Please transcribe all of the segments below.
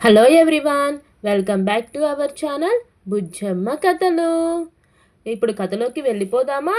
Hello everyone welcome back to our channel Bujjamma కథలు ఇప్పుడు కథలోకి వెళ్ళిపోదామా?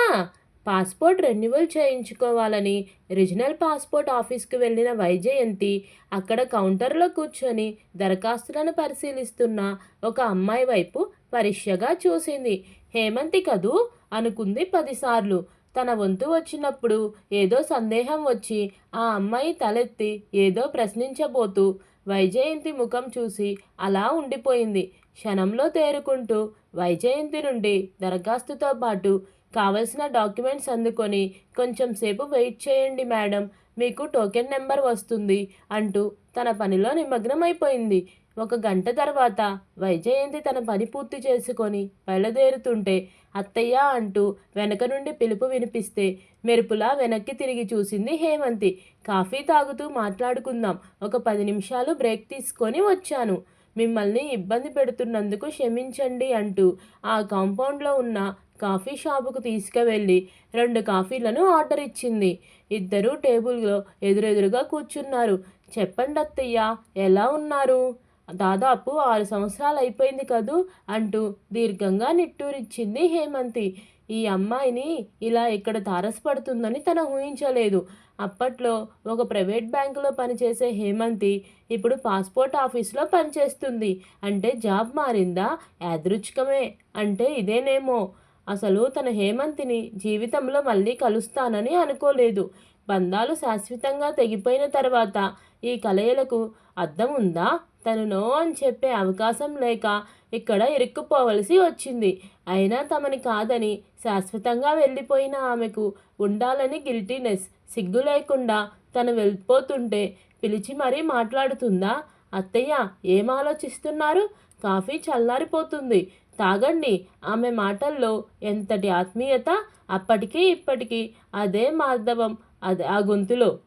పాస్పోర్ట్ రెన్యువల్ చేయించుకోవాలని రీజనల్ పాస్పోర్ట్ ఆఫీస్కి వెళ్ళిన వైజయంతి అక్కడ కౌంటర్లో కూర్చొని దరఖాస్తులను పరిశీలిస్తున్న ఒక అమ్మాయి వైపు పరీక్షగా చూసింది. హేమంతి కదూ? అనుకుంది పదిసార్లు. తన వంతు వచ్చినప్పుడు ఏదో సందేహం వచ్చి ఆ అమ్మాయి తలెత్తి ఏదో ప్రశ్నించబోతూ వైజయంతి ముఖం చూసి అలా ఉండిపోయింది. క్షణంలో తేరుకుంటూ వైజయంతి నుండి దరఖాస్తుతో పాటు కావలసిన డాక్యుమెంట్స్ అందుకొని కొంచెం సేపు వెయిట్ చేయండి మేడం మీకు టోకెన్ నెంబర్ వస్తుంది అంటూ తన పనిలో నిమగ్నమైపోయింది. ఒక గంట తర్వాత వైజయంతి తన పని పూర్తి చేసుకొని బయలుదేరుతుంటే అత్తయ్య అంటూ వెనక నుండి పిలుపు వినిపిస్తే మెరుపులా వెనక్కి తిరిగి చూసింది హేమంతి. కాఫీ తాగుతూ మాట్లాడుకుందాం. ఒక పది నిమిషాలు బ్రేక్ తీసుకొని వచ్చాను. మిమ్మల్ని ఇబ్బంది పెడుతున్నందుకు క్షమించండి అంటూ ఆ కాంపౌండ్లో ఉన్న కాఫీ షాపుకు తీసుకువెళ్ళి రెండు కాఫీలను ఆర్డర్ ఇచ్చింది. ఇద్దరూ టేబుల్లో ఎదురెదురుగా కూర్చున్నారు. చెప్పండి అత్తయ్య ఎలా ఉన్నారు? దాదాపు ఆరు సంవత్సరాలు అయిపోయింది కదూ అంటూ దీర్ఘంగా నిట్టూరిచ్చింది హేమంతి. ఈ అమ్మాయిని ఇలా ఇక్కడ తారసపడుతుందని తన ఊహించలేదు. అప్పట్లో ఒక ప్రైవేట్ బ్యాంకులో పనిచేసే హేమంతి ఇప్పుడు పాస్పోర్ట్ ఆఫీస్లో పనిచేస్తుంది. అంటే జాబ్ మారిందా? యాదృచ్ఛికమే. అంటే ఇదేనేమో. అసలు తన హేమంతిని జీవితంలో మళ్ళీ కలుస్తానని అనుకోలేదు. బంధాలు శాశ్వతంగా తెగిపోయిన తర్వాత ఈ కలయిలకు అర్థం ఉందా? తను నో అని చెప్పే అవకాశం లేక ఇక్కడ ఇరుక్కుపోవలసి వచ్చింది. అయినా తమని కాదని శాశ్వతంగా వెళ్ళిపోయిన ఆమెకు ఉండాలని గిల్టీనెస్ సిగ్గు లేకుండా తను వెళ్ళిపోతుంటే పిలిచి మరీ మాట్లాడుతుందా? అత్తయ్య ఏం ఆలోచిస్తున్నారు? కాఫీ చల్లారిపోతుంది. తాగండి. ఆమె మాటల్లో ఎంతటి ఆత్మీయత? అప్పటికీ ఇప్పటికీ అదే మార్ధవం అదే ఆ గొంతులో.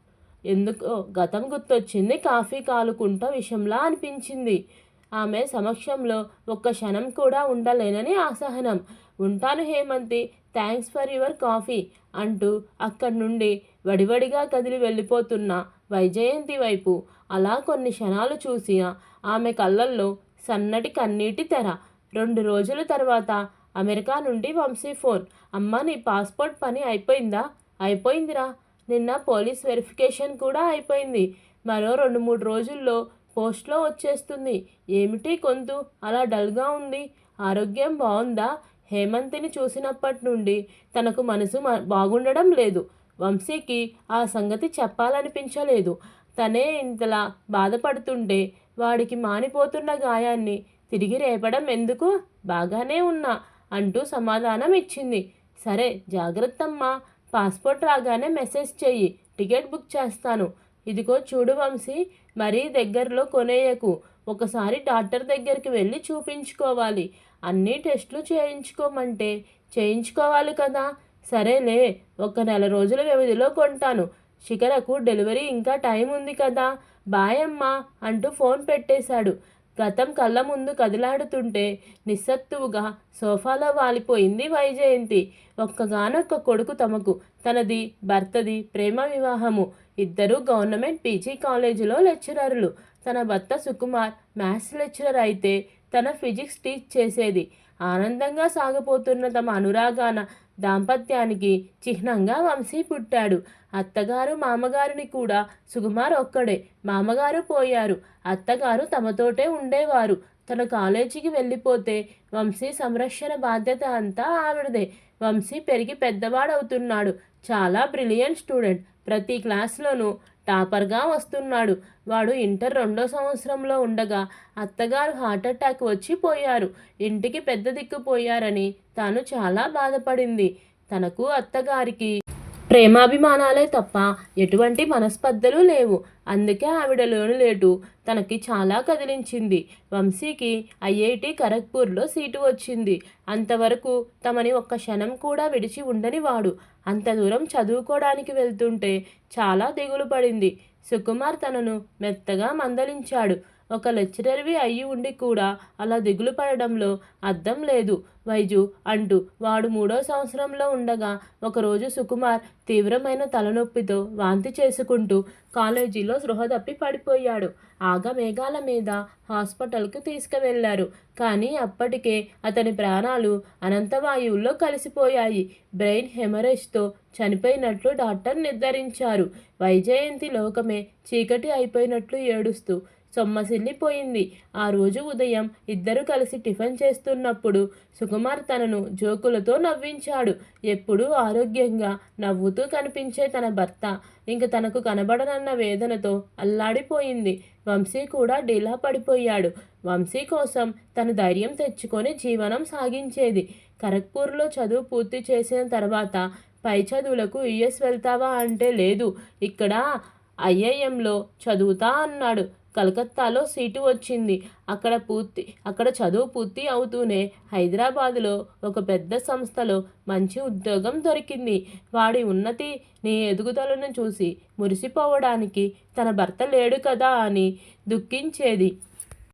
ఎందుకో గతం గుర్తొచ్చింది కాఫీ కాలుకుంటా విషంలా అనిపించింది. ఆమె సమక్షంలో ఒక్క క్షణం కూడా ఉండలేనని అసహనం. ఉంటాను Hemanthi thanks for your coffee అంటూ అక్కడి నుండి వడివడిగా కదిలి వెళ్ళిపోతున్న వైజయంతి వైపు అలా కొన్ని క్షణాలు చూసిన ఆమె కళ్ళల్లో సన్నటి కన్నీటి తెర. రెండు రోజుల తర్వాత అమెరికా నుండి వంశీ ఫోన్. అమ్మ నీ పాస్పోర్ట్ పని అయిపోయిందా? అయిపోయిందిరా. నిన్న పోలీస్ వెరిఫికేషన్ కూడా అయిపోయింది. మరో రెండు మూడు రోజుల్లో పోస్ట్లో వచ్చేస్తుంది. ఏమిటి కొంతు? అలా డల్గా ఉంది. ఆరోగ్యం బాగుందా? హేమంతిని చూసినప్పటి నుండి తనకు మనసు బాగుండడం లేదు. వంశీకి ఆ సంగతి చెప్పాలనిపించలేదు. తనే ఇంతలా బాధపడుతుంటే వాడికి మానిపోతున్న గాయాన్ని తిరిగి రేపడం ఎందుకు? బాగానే ఉన్నా అంటూ సమాధానం ఇచ్చింది సరే జాగ్రత్తమ్మా. పాస్పోర్ట్ రాగానే మెసేజ్ చెయ్యి. టికెట్ బుక్ చేస్తాను. ఇదిగో చూడు వంశీ మరీ దగ్గరలో కొనేయకు. ఒకసారి డాక్టర్ దగ్గరికి వెళ్ళి చూపించుకోవాలి. అన్ని టెస్టులు చేయించుకోమంటే. చేయించుకోవాలి కదా. సరేలే ఒక నెల రోజుల వ్యవధిలో కొంటాను. శిఖరకు డెలివరీ ఇంకా టైం ఉంది కదా. బాయ్ అమ్మా అంటూ ఫోన్ పెట్టేశాడు. గతం కళ్ళ ముందు కదిలాడుతుంటే నిస్సత్తువుగా సోఫాలో వాలిపోయింది వైజయంతి. ఒక్కగానొక్క కొడుకు తమకు తనది భర్తది ప్రేమ వివాహము. ఇద్దరూ గవర్నమెంట్ పీజీ కాలేజీలో లెక్చరర్లు. తన భర్త సుకుమార్ మ్యాథ్స్ లెక్చరర్ అయితే తన ఫిజిక్స్ టీచ్ చేసేది. ఆనందంగా సాగిపోతున్న తమ అనురాగాన దాంపత్యానికి చిహ్నంగా వంశీ పుట్టాడు. అత్తగారు మామగారిని కూడా సుకుమార్ ఒక్కడే. మామగారు పోయారు. అత్తగారు తమతోటే ఉండేవారు. తన కాలేజీకి వెళ్ళిపోతే వంశీ సంరక్షణ బాధ్యత అంతా ఆవిడదే. వంశీ పెరిగి పెద్దవాడవుతున్నాడు. చాలా బ్రిలియంట్ స్టూడెంట్. ప్రతి క్లాస్లోనూ టాపర్గా వస్తున్నాడు. వాడు ఇంటర్ రెండో సంవత్సరంలో ఉండగా అత్తగారు హార్ట్అటాక్ వచ్చి పోయారు. ఇంటికి పెద్ద దిక్కుపోయారని తాను చాలా బాధపడింది. తనకు అత్తగారికి ప్రేమాభిమానాలే తప్ప ఎటువంటి మనస్పర్ధలు లేవు. అందుకే ఆవిడలోని లేటు తనకి చాలా కదిలించింది. వంశీకి ఐఐటి ఖరగ్పూర్లో సీటు వచ్చింది. అంతవరకు తమని ఒక్క క్షణం కూడా విడిచి ఉండని వాడు. అంత దూరం చదువుకోవడానికి వెళ్తుంటే చాలా దిగులు పడింది. సుకుమార్ తనను మెత్తగా మందలించాడు. ఒక లెక్చరర్వి అయ్యి ఉండి కూడా అలా దిగులు పడడంలో అర్థం లేదు. వైజు అంటూ వాడు మూడో సంవత్సరంలో ఉండగా ఒకరోజు సుకుమార్ తీవ్రమైన తలనొప్పితో వాంతి చేసుకుంటూ కాలేజీలో స్పృహ తప్పి పడిపోయాడు. ఆగమేఘాల మీద హాస్పిటల్కు తీసుకువెళ్ళారు కానీ అప్పటికే అతని ప్రాణాలు అనంతవాయువుల్లో కలిసిపోయాయి. బ్రెయిన్ హెమరేజ్తో చనిపోయినట్లు డాక్టర్ నిర్ధారించారు. వైజయంతి లోకమే చీకటి అయిపోయినట్లు ఏడుస్తూ సొమ్మసిల్లిపోయింది. ఆ రోజు ఉదయం ఇద్దరు కలిసి టిఫిన్ చేస్తున్నప్పుడు సుకుమార్ తనను జోకులతో నవ్వించాడు. ఎప్పుడూ ఆరోగ్యంగా నవ్వుతూ కనిపించే తన భర్త ఇంక తనకు కనబడనన్న వేదనతో అల్లాడిపోయింది. వంశీ కూడా డీలా పడిపోయాడు. వంశీ కోసం తను ధైర్యం తెచ్చుకొని జీవనం సాగించేది. ఖరగ్పూర్లో చదువు పూర్తి చేసిన తర్వాత పై చదువులకు యుఎస్ వెళ్తావా అంటే లేదు. ఇక్కడ ఐఐఎంలో చదువుతా అన్నాడు. కలకత్తాలో సీటు వచ్చింది. అక్కడ పూర్తి అక్కడ చదువు పూర్తి అవుతూనే హైదరాబాదులో ఒక పెద్ద సంస్థలో మంచి ఉద్యోగం దొరికింది. వాడి ఉన్నతి నీ ఎదుగుదలను చూసి మురిసిపోవడానికి తన భర్త లేడు కదా అని దుఃఖించేది.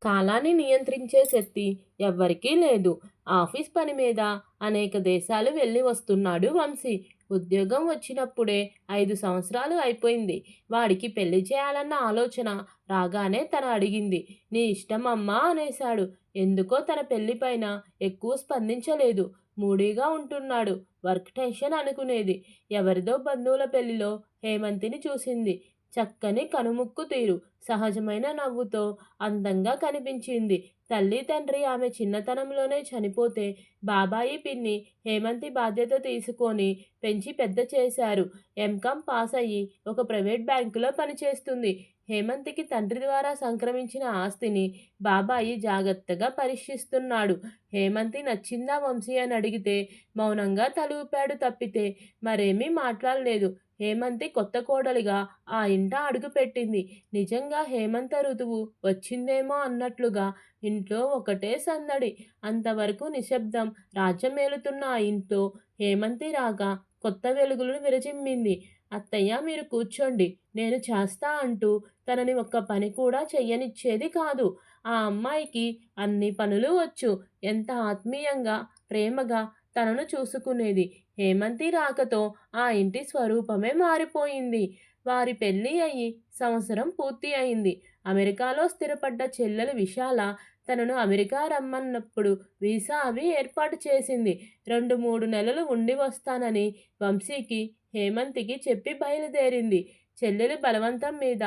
కాలాన్ని నియంత్రించే శక్తి ఎవ్వరికీ లేదు. ఆఫీస్ పని మీద అనేక దేశాలు వెళ్ళి వస్తున్నాడు వంశీ. ఉద్యోగం వచ్చినప్పుడే ఐదు సంవత్సరాలు అయిపోయింది. వాడికి పెళ్ళి చేయాలన్న ఆలోచన రాగానే తన అడిగింది. నీ ఇష్టమమ్మా అనేశాడు. ఎందుకో తన పెళ్ళిపైన ఎక్కువ స్పందించలేదు. మూడీగా ఉంటున్నాడు. వర్క్ టెన్షన్ అనుకునేది. ఎవరిదో బంధువుల పెళ్ళిలో హేమంతిని చూసింది. చక్కని కనుముక్కు తీరు. సహజమైన నవ్వుతో అందంగా కనిపించింది. తల్లి తండ్రి ఆమె చిన్నతనంలోనే చనిపోతే బాబాయి పిన్ని హేమంతి బాధ్యత తీసుకొని పెంచి పెద్ద చేశారు. ఎంకామ్ పాస్ అయ్యి ఒక ప్రైవేట్ బ్యాంకులో పనిచేస్తుంది. హేమంతికి తండ్రి ద్వారా సంక్రమించిన ఆస్తిని బాబాయి జాగ్రత్తగా పరీక్షిస్తున్నాడు. హేమంతి నచ్చిందా వంశీ అని అడిగితే మౌనంగా తలూపాడు తప్పితే మరేమీ మాట్లాడలేదు. హేమంతి కొత్త కోడలిగా ఆ ఇంట అడుగుపెట్టింది నిజంగా హేమంత ఋతువు వచ్చిందేమో అన్నట్లుగా ఇంట్లో ఒకటే సందడి. అంతవరకు నిశ్శబ్దం. రాజ్యమేలుతున్న ఆ ఇంట్లో హేమంతి రాగా కొత్త వెలుగులను విరజిమ్మింది. అత్తయ్య మీరు కూర్చోండి. నేను చేస్తా అంటూ తనని ఒక్క పని కూడా చెయ్యనిచ్చేది కాదు. ఆ అమ్మాయికి అన్ని పనులు వచ్చు. ఎంత ఆత్మీయంగా ప్రేమగా తనను చూసుకునేది. హేమంతి రాకతో ఆ ఇంటి స్వరూపమే మారిపోయింది. వారి పెళ్ళి అయ్యి సంవత్సరం పూర్తి అయింది. అమెరికాలో స్థిరపడ్డ చెల్లెలు విశాల తనను అమెరికా రమ్మన్నప్పుడు వీసా అవి ఏర్పాటు చేసింది. రెండు మూడు నెలలు ఉండి వస్తానని వంశీకి హేమంతికి చెప్పి బయలుదేరింది. చెల్లెలు బలవంతం మీద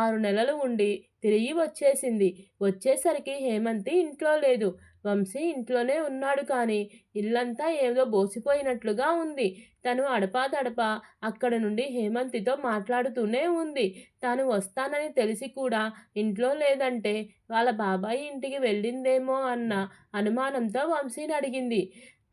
ఆరు నెలలు ఉండి తిరిగి వచ్చేసింది. వచ్చేసరికి హేమంతి ఇంట్లో లేదు. వంశీ ఇంట్లోనే ఉన్నాడు కానీ ఇల్లంతా ఏదో బోసిపోయినట్లుగా ఉంది. తను అడపాదడపా అక్కడ నుండి హేమంతితో మాట్లాడుతూనే ఉంది. తాను వస్తానని తెలిసి కూడా ఇంట్లో లేదంటే వాళ్ళ బాబాయి ఇంటికి వెళ్ళిందేమో అన్న అనుమానంతో వంశీని అడిగింది.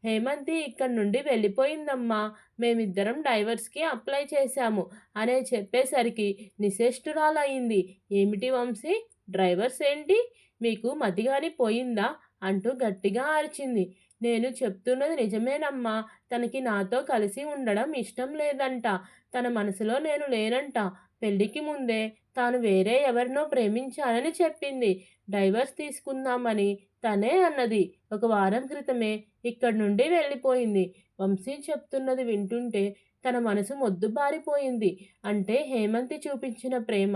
హేమంతి ఇక్కడి నుండి వెళ్ళిపోయిందమ్మా మేమిద్దరం డైవర్స్కి అప్లై చేశాము అనే చెప్పేసరికి నిశేష్టురాలయ్యింది ఏమిటి వంశీ? డ్రైవర్స్ ఏంటి? మీకు మతిగాని పోయిందా? అంటూ గట్టిగా అరిచింది. నేను చెప్తున్నది నిజమేనమ్మా. తనకి నాతో కలిసి ఉండడం ఇష్టం లేదంట. తన మనసులో నేను లేనంట. పెళ్ళికి ముందే తాను వేరే ఎవరినో ప్రేమించానని చెప్పింది. డైవర్స్ తీసుకుందామని తనే అన్నది. ఒక వారం క్రితమే ఇక్కడి నుండి వెళ్ళిపోయింది. వంశీ చెప్తున్నది వింటుంటే తన మనసు మొద్దుబారిపోయింది. అంటే హేమంతి చూపించిన ప్రేమ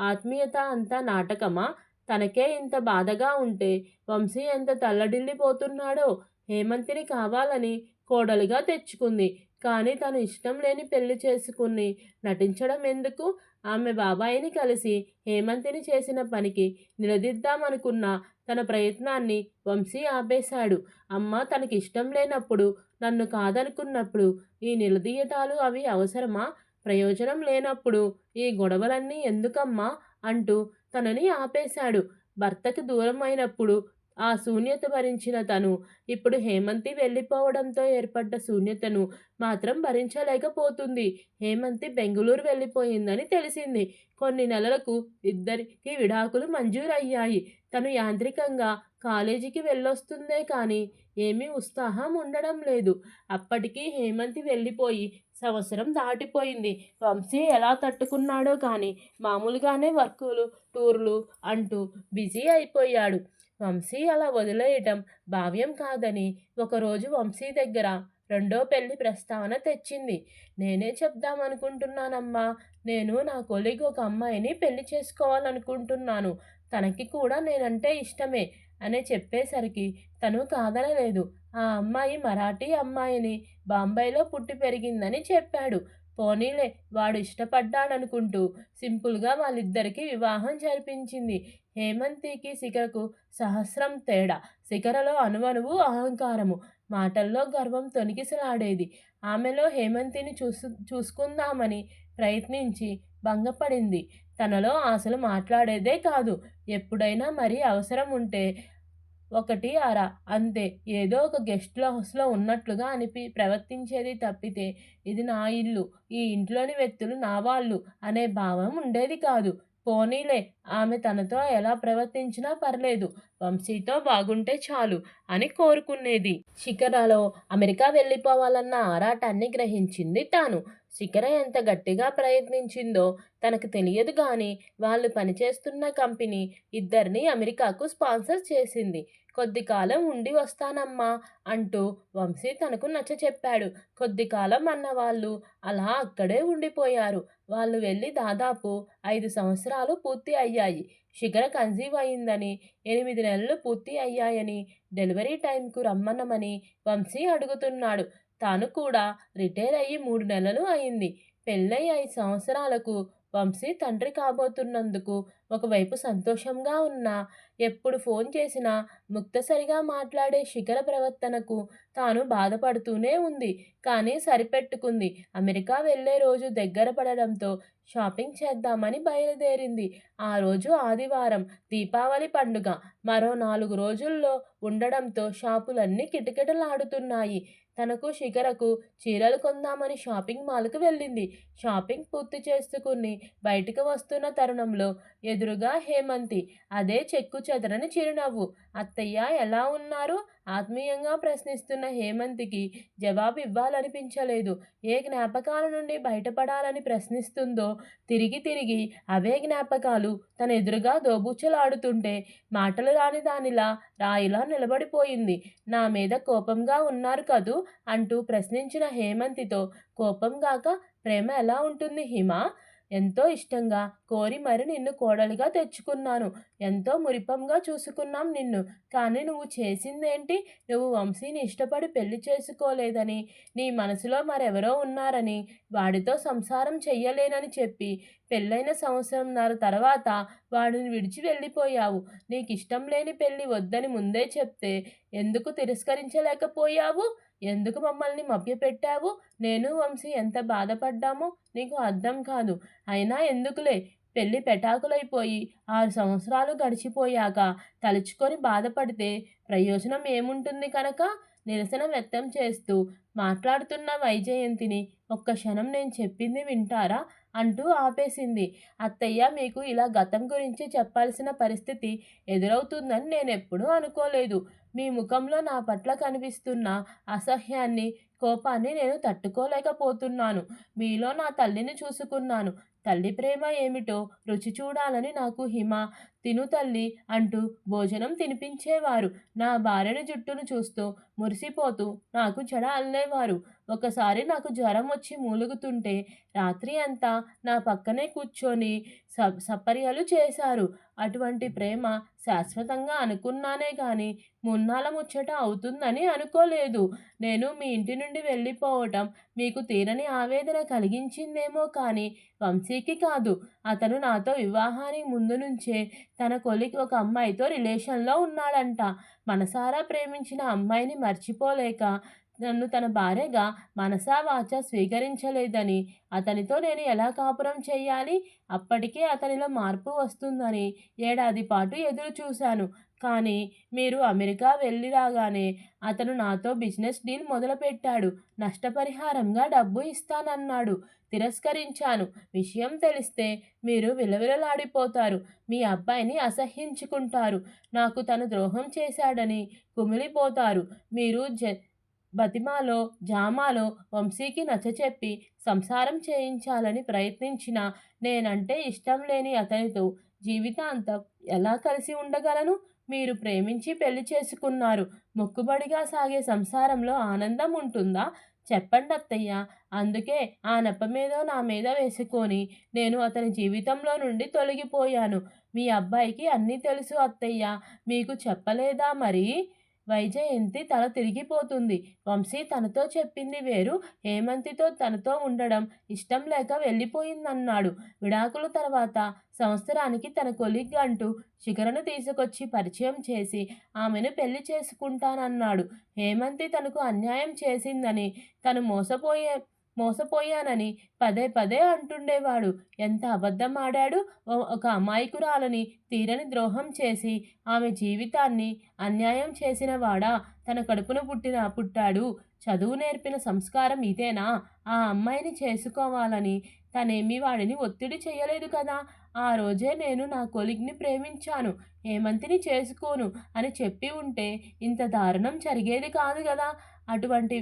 ఆత్మీయత అంతా నాటకమా? తనకే ఇంత బాధగా ఉంటే వంశీ ఎంత తల్లడిల్లిపోతున్నాడో హేమంతిని కావాలని కోడలుగా తెచ్చుకుంది. కానీ తను ఇష్టం లేని పెళ్ళి చేసుకుని నటించడం ఎందుకు? ఆమె బాబాయిని కలిసి హేమంతిని చేసిన పనికి నిలదీద్దామనుకున్న తన ప్రయత్నాన్ని వంశీ ఆపేశాడు. అమ్మ తనకి ఇష్టం లేనప్పుడు నన్ను కాదనుకున్నప్పుడు ఈ నిలదీయటాలు అవి అవసరమా? ప్రయోజనం లేనప్పుడు ఈ గొడవలన్నీ ఎందుకమ్మా? అంటూ తనని ఆపేశాడు. భర్తకు దూరం అయినప్పుడు ఆ శూన్యత భరించిన తను. ఇప్పుడు హేమంతి వెళ్ళిపోవడంతో ఏర్పడ్డ శూన్యతను మాత్రం భరించలేకపోతుంది. హేమంతి బెంగళూరు వెళ్ళిపోయిందని తెలిసింది. కొన్ని నెలలకు ఇద్దరికి విడాకులు మంజూరయ్యాయి. తను యాంత్రికంగా కాలేజీకి వెళ్ళొస్తుందే కానీ ఏమీ ఉత్సాహం ఉండడం లేదు. అప్పటికీ హేమంతి వెళ్ళిపోయి సంవత్సరం దాటిపోయింది. వంశీ ఎలా తట్టుకున్నాడో కానీ మామూలుగానే వర్కులు టూర్లు అంటూ బిజీ అయిపోయాడు. వంశీ అలా వదిలేయటం భావ్యం కాదని ఒకరోజు వంశీ దగ్గర రెండో పెళ్ళి ప్రస్తావన తెచ్చింది. నేనే చెప్దామనుకుంటున్నానమ్మా నేను నా కొలిగ్ ఒక అమ్మాయిని పెళ్ళి చేసుకోవాలనుకుంటున్నాను. తనకి కూడా నేనంటే ఇష్టమే అని చెప్పేసరికి తను కాదనలేదు. ఆ అమ్మాయి మరాఠీ అమ్మాయిని బాంబేలో పుట్టి పెరిగిందని చెప్పాడు. పోనీలే వాడు ఇష్టపడ్డాడనుకుంటూ సింపుల్గా వాళ్ళిద్దరికీ వివాహం జరిపించింది. హేమంతికి శిఖరకు సహస్రం తేడా శిఖరలో అనువనువు అహంకారము మాటల్లో గర్వం తొనికిసలాడేది. ఆమెలో హేమంతిని చూసు చూసుకుందామని ప్రయత్నించి భంగపడింది. తనలో ఆశలు మాట్లాడేదే కాదు. ఎప్పుడైనా మరీ అవసరం ఉంటే ఒకటి అర. అంతే. ఏదో ఒక గెస్ట్ హౌస్లో ఉన్నట్లుగా అనిపి ప్రవర్తించేది తప్పితే ఇది నా ఇల్లు ఈ ఇంట్లోని వ్యక్తులు నా వాళ్ళు అనే భావం ఉండేది కాదు. పోనీలే ఆమె తనతో ఎలా ప్రవర్తించినా పర్లేదు. వంశీతో బాగుంటే చాలు అని కోరుకునేది. శిఖరలో అమెరికా వెళ్ళిపోవాలన్న ఆరాటాన్ని గ్రహించింది తాను. శిఖర ఎంత గట్టిగా ప్రయత్నించిందో తనకు తెలియదు కానీ వాళ్ళు పనిచేస్తున్న కంపెనీ ఇద్దరిని అమెరికాకు స్పాన్సర్ చేసింది. కొద్ది కాలం ఉండి వస్తానమ్మా అంటూ వంశీ తనకు నచ్చ చెప్పాడు. కొద్ది కాలం అన్న వాళ్ళు అలా అక్కడే ఉండిపోయారు. వాళ్ళు వెళ్ళి దాదాపు ఐదు సంవత్సరాలు పూర్తి అయ్యాయి. శిఖర కన్సీవ్ అయిందని ఎనిమిది నెలలు పూర్తి అయ్యాయని డెలివరీ టైంకు రమ్మనమని వంశీ అడుగుతున్నాడు. తాను కూడా రిటైర్ అయ్యి మూడు నెలలు అయింది. పెళ్ళై ఐదు సంవత్సరాలకు వంశీ తండ్రి కాబోతున్నందుకు ఒకవైపు సంతోషంగా ఉన్నా ఎప్పుడు ఫోన్ చేసినా ముక్తసరిగా మాట్లాడే శిఖర ప్రవర్తనకు తాను బాధపడుతూనే ఉంది. కానీ సరిపెట్టుకుంది. అమెరికా వెళ్ళే రోజు దగ్గర పడడంతో షాపింగ్ చేద్దామని బయలుదేరింది. ఆ రోజు ఆదివారం దీపావళి పండుగ. మరో నాలుగు రోజుల్లో ఉండడంతో షాపులన్నీ కిటకిటలాడుతున్నాయి. తనకు శిఖరకు చీరలు కొందామని షాపింగ్ మాల్కు వెళ్ళింది. షాపింగ్ పూర్తి చేసుకుని బయటకు వస్తున్న తరుణంలో ఎదురుగా హేమంతి అదే చెక్కు చెదరని చిరునవ్వు. అత్తయ్య ఎలా ఉన్నారు? ఆత్మీయంగా ప్రశ్నిస్తున్న హేమంతికి జవాబు ఇవ్వాలనిపించలేదు ఏ జ్ఞాపకాల నుండి బయటపడాలని ప్రశ్నిస్తుందో తిరిగి తిరిగి అవే జ్ఞాపకాలు. తన ఎదురుగా దోబుచ్చలాడుతుంటే మాటలు రాని దానిలా రాయిలా నిలబడిపోయింది. నా మీద కోపంగా ఉన్నారు కదూ? అంటూ ప్రశ్నించిన హేమంతితో కోపం గాక ప్రేమ ఎలా ఉంటుంది హిమ? ఎంతో ఇష్టంగా కోరి మరి నిన్ను కోడలుగా తెచ్చుకున్నాను. ఎంతో మురిపంగా చూసుకున్నాం నిన్ను. కానీ నువ్వు చేసిందేంటి? నువ్వు వంశీని ఇష్టపడి పెళ్ళి చేసుకోలేదని నీ మనసులో మరెవరో ఉన్నారని వాడితో సంసారం చెయ్యలేనని చెప్పి పెళ్ళైన సంవత్సరంన్నర తర్వాత వాడిని విడిచి వెళ్ళిపోయావు. నీకు ఇష్టం లేని పెళ్ళి వద్దని ముందే చెప్తే ఎందుకు తిరస్కరించలేకపోయావు? ఎందుకు మమ్మల్ని మభ్యపెట్టావు? నేను వంశీ ఎంత బాధపడ్డామో నీకు అర్థం కాదు. అయినా ఎందుకులే? పెళ్ళి పెటాకులైపోయి ఆరు సంవత్సరాలు గడిచిపోయాక తలుచుకొని బాధపడితే ప్రయోజనం ఏముంటుంది కనుక? నిరసన వ్యక్తం చేస్తూ మాట్లాడుతున్న వైజయంతిని ఒక్క క్షణం నేను చెప్పింది వింటారా? అంటూ ఆపేసింది. అత్తయ్య మీకు ఇలా గతం గురించి చెప్పాల్సిన పరిస్థితి ఎదురవుతుందని నేను ఎప్పుడూ అనుకోలేదు. మీ ముఖంలో నా పట్ల కనిపిస్తున్న అసహ్యాన్ని కోపాన్ని నేను తట్టుకోలేకపోతున్నాను. మీలో నా తల్లిని చూసుకున్నాను. తల్లి ప్రేమ ఏమిటో రుచి చూడాలని నాకు హిమ తిను తల్లి అంటూ భోజనం తినిపించేవారు. నా భార్యని జుట్టును చూస్తూ మురిసిపోతూ నాకు చెడ అల్లేవారు. ఒకసారి నాకు జ్వరం వచ్చి మూలుగుతుంటే రాత్రి అంతా నా పక్కనే కూర్చొని స సపర్యలు చేశారు. అటువంటి ప్రేమ శాశ్వతంగా అనుకున్నానే కానీ మున్నాల ముచ్చట అవుతుందని అనుకోలేదు. నేను మీ ఇంటి నుండి వెళ్ళిపోవటం మీకు తీరని ఆవేదన కలిగించిందేమో కానీ వంశీకి కాదు. అతను నాతో వివాహానికి ముందు నుంచే తన కొలికి ఒక అమ్మాయితో రిలేషన్లో ఉన్నాడంట. మనసారా ప్రేమించిన అమ్మాయిని మర్చిపోలేక నన్ను తన భార్యగా మనసా వాచ స్వీకరించలేదని అతనితో నేను ఎలా కాపురం చేయాలి? అప్పటికే అతనిలో మార్పు వస్తుందని ఏడాది పాటు ఎదురు చూశాను కానీ మీరు అమెరికా వెళ్ళి రాగానే అతను నాతో బిజినెస్ డీల్ మొదలుపెట్టాడు. నష్టపరిహారంగా డబ్బు ఇస్తానన్నాడు. తిరస్కరించాను. విషయం తెలిస్తే మీరు విలవిలలాడిపోతారు. మీ అబ్బాయిని అసహ్యించుకుంటారు. నాకు తను ద్రోహం చేశాడని కుమిలిపోతారు. మీరు జ బతిమాలో జామాలో వంశీకి నచ్చచెప్పి సంసారం చేయించాలని ప్రయత్నించిన నేనంటే ఇష్టం లేని అతనితో జీవితాంతం ఎలా కలిసి ఉండగలను? మీరు ప్రేమించి పెళ్ళి చేసుకున్నారు. మొక్కుబడిగా సాగే సంసారంలో ఆనందం ఉంటుందా? చెప్పండి అత్తయ్య. అందుకే ఆ నెప మీద నా మీద వేసుకొని నేను అతని జీవితంలో నుండి తొలగిపోయాను. మీ అబ్బాయికి అన్నీ తెలుసు అత్తయ్య. మీకు చెప్పలేదా మరి? వైజయంతి తల తిరిగిపోతుంది. వంశీ తనతో చెప్పింది వేరు. హేమంతితో తనతో ఉండడం ఇష్టం లేక వెళ్ళిపోయిందన్నాడు. విడాకుల తర్వాత సంవత్సరానికి తన కొలిగ్ అంటూ శిఖరను తీసుకొచ్చి పరిచయం చేసి ఆమెను పెళ్ళి చేసుకుంటానన్నాడు. హేమంతి తనకు అన్యాయం చేసిందని తను మోసపోయే మోసపోయానని పదే పదే అంటుండేవాడు. ఎంత అబద్ధం ఆడాడు ఒక అమాయకురాలని తీరని ద్రోహం చేసి ఆమె జీవితాన్ని అన్యాయం చేసిన వాడా? తన కడుపున పుట్టిన పుట్టాడు. చదువు నేర్పిన సంస్కారం ఇదేనా? ఆ అమ్మాయిని చేసుకోవాలని తనేమి వాడిని ఒత్తిడి చేయలేదు కదా? ఆ రోజే నేను నా కొలిగ్ని ప్రేమించాను. హేమంతిని చేసుకోను అని చెప్పి ఉంటే ఇంత దారుణం జరిగేది కాదు కదా? అటువంటి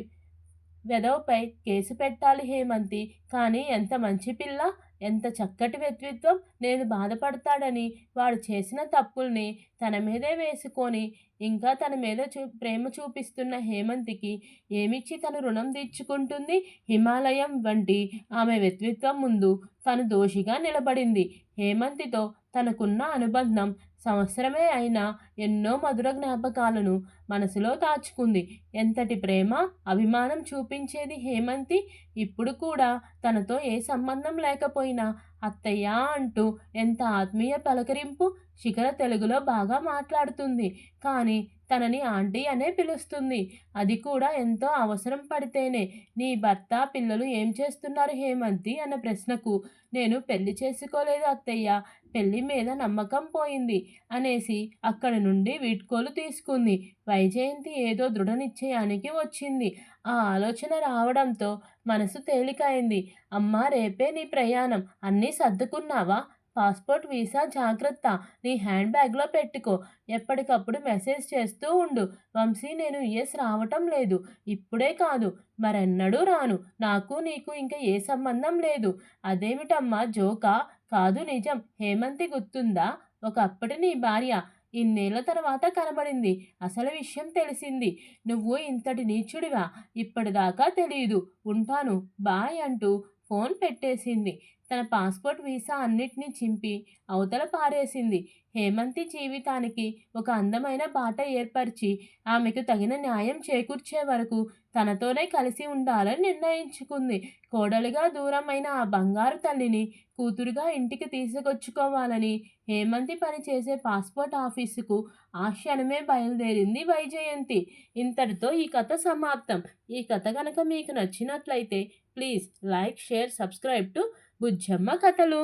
వెధవపై కేసు పెట్టాలి హేమంతి. కానీ ఎంత మంచి పిల్ల ఎంత చక్కటి వ్యక్తిత్వం నేను బాధపడతాడని వాడు చేసిన తప్పుల్ని తన మీదే వేసుకొని ఇంకా తన మీద చూ ప్రేమ చూపిస్తున్న హేమంతికి ఏమిచ్చి తను రుణం తీర్చుకుంటుంది? హిమాలయం వంటి ఆమె వ్యక్తిత్వం ముందు తను దోషిగా నిలబడింది. హేమంతితో తనకున్న అనుబంధం సంవత్సరమే అయినా ఎన్నో మధుర జ్ఞాపకాలను మనసులో దాచుకుంది. ఎంతటి ప్రేమ అభిమానం చూపించేది హేమంతి ఇప్పుడు కూడా తనతో ఏ సంబంధం లేకపోయినా అత్తయ్య అంటూ ఎంత ఆత్మీయ పలకరింపు శిఖర తెలుగులో బాగా మాట్లాడుతుంది. కానీ తనని ఆంటీ అనే పిలుస్తుంది. అది కూడా ఎంతో అవసరం పడితేనే. నీ భర్త పిల్లలు ఏం చేస్తున్నారు హేమంతి? అన్న ప్రశ్నకు నేను పెళ్ళి చేసుకోలేదు అత్తయ్య. పెళ్ళి మీద నమ్మకం పోయింది అనేసి అక్కడి నుండి వీడ్కోలు తీసుకుంది. వైజయంతి ఏదో దృఢ నిశ్చయానికి వచ్చింది. ఆ ఆలోచన రావడంతో మనసు తేలికైంది. అమ్మా రేపే నీ ప్రయాణం. అన్నీ సర్దుకున్నావా? పాస్పోర్ట్ వీసా జాగ్రత్త. నీ హ్యాండ్ బ్యాగ్లో పెట్టుకో. ఎప్పటికప్పుడు మెసేజ్ చేస్తూ ఉండు. వంశీ నేను యుఎస్ రావటం లేదు. ఇప్పుడే కాదు. మరెన్నడూ రాను. నాకు నీకు ఇంకా ఏ సంబంధం లేదు. అదేమిటమ్మా జోకా? కాదు నిజం. హేమంతి గుర్తుందా? ఒకప్పటి నీ భార్య ఇన్నేళ్ళ తర్వాత కనబడింది. అసలు విషయం తెలిసింది. నువ్వు ఇంతటి నీచుడివా? ఇప్పటిదాకా తెలియదు ఉంటాను. బాయ్ అంటూ ఫోన్ పెట్టేసింది. తన పాస్పోర్ట్ వీసా అన్నిటినీ చింపి అవతల పారేసింది. హేమంతి జీవితానికి ఒక అందమైన బాట ఏర్పరిచి ఆమెకు తగిన న్యాయం చేకూర్చే వరకు తనతోనే కలిసి ఉండాలని నిర్ణయించుకుంది. కోడలిగా దూరమైన ఆ బంగారు తల్లిని కూతురుగా ఇంటికి తీసుకొచ్చుకోవాలని హేమంతి పనిచేసే పాస్పోర్ట్ ఆఫీసుకు ఆ క్షణమే బయలుదేరింది వైజయంతి. ఇంతటితో ఈ కథ సమాప్తం. ఈ కథ కనుక మీకు నచ్చినట్లయితే please like share subscribe to Bujjamma కథలు.